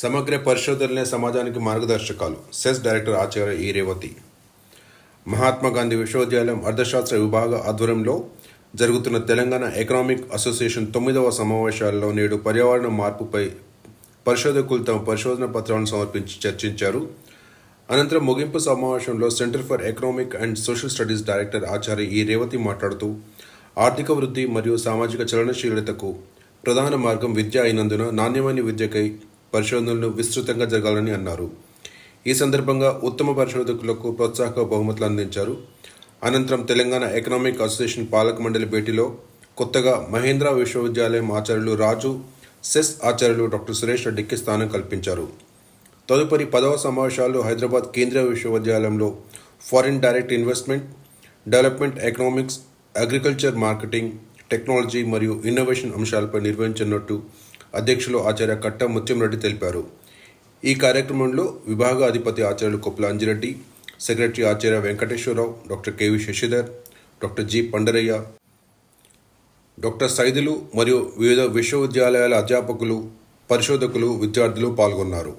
సమగ్ర పరిశోధనలే సమాజానికి మార్గదర్శకాలు సెస్ డైరెక్టర్ ఆచార్య ఈ రేవతి. మహాత్మా గాంధీ విశ్వవిద్యాలయం అర్థశాస్త్ర విభాగ ఆధ్వర్యంలో జరుగుతున్న తెలంగాణ ఎకనామిక్ అసోసియేషన్ తొమ్మిదవ సమావేశాల్లో నేడు పర్యావరణ మార్పుపై పరిశోధకులు తమ పరిశోధన పత్రాలను సమర్పించి చర్చించారు. అనంతరం ముగింపు సమావేశంలో centre for economic and social studies director Acharya E Revathi మాట్లాడుతూ ఆర్థిక వృద్ధి మరియు సామాజిక చలనశీలతకు ప్రధాన మార్గం విద్య అయినందున నాణ్యమైన విద్యకై పరిశోధనలు విస్తృతంగా జరగాలని అన్నారు. ఈ సందర్భంగా ఉత్తమ పరిశోధకులకు ప్రోత్సాహక బహుమతులు అందించారు. అనంతరం తెలంగాణ ఎకనామిక్ అసోసియేషన్ పాలక మండలి భేటీలో కొత్తగా మహేంద్ర విశ్వవిద్యాలయం ఆచార్యులు రాజు సెస్ ఆచార్యులు డాక్టర్ సురేష్ రెడ్డికి స్థానం కల్పించారు. తదుపరి పదవ సమావేశాలు హైదరాబాద్ కేంద్రీయ విశ్వవిద్యాలయంలో foreign direct investment development economics agriculture marketing technology మరియు ఇన్నోవేషన్ అంశాలపై నిర్వహించనున్నట్టు అధ్యక్షులు ఆచార్య కట్ట ముత్యంరెడ్డి తెలిపారు. ఈ కార్యక్రమంలో విభాగ అధిపతి ఆచార్యులు కొప్పుల అంజిరెడ్డి సెక్రటరీ ఆచార్య Venkateswararao doctor K V Sasidhar doctor G Pandaraiah doctor Saidulu మరియు వివిధ విశ్వవిద్యాలయాల అధ్యాపకులు పరిశోధకులు విద్యార్థులు పాల్గొన్నారు.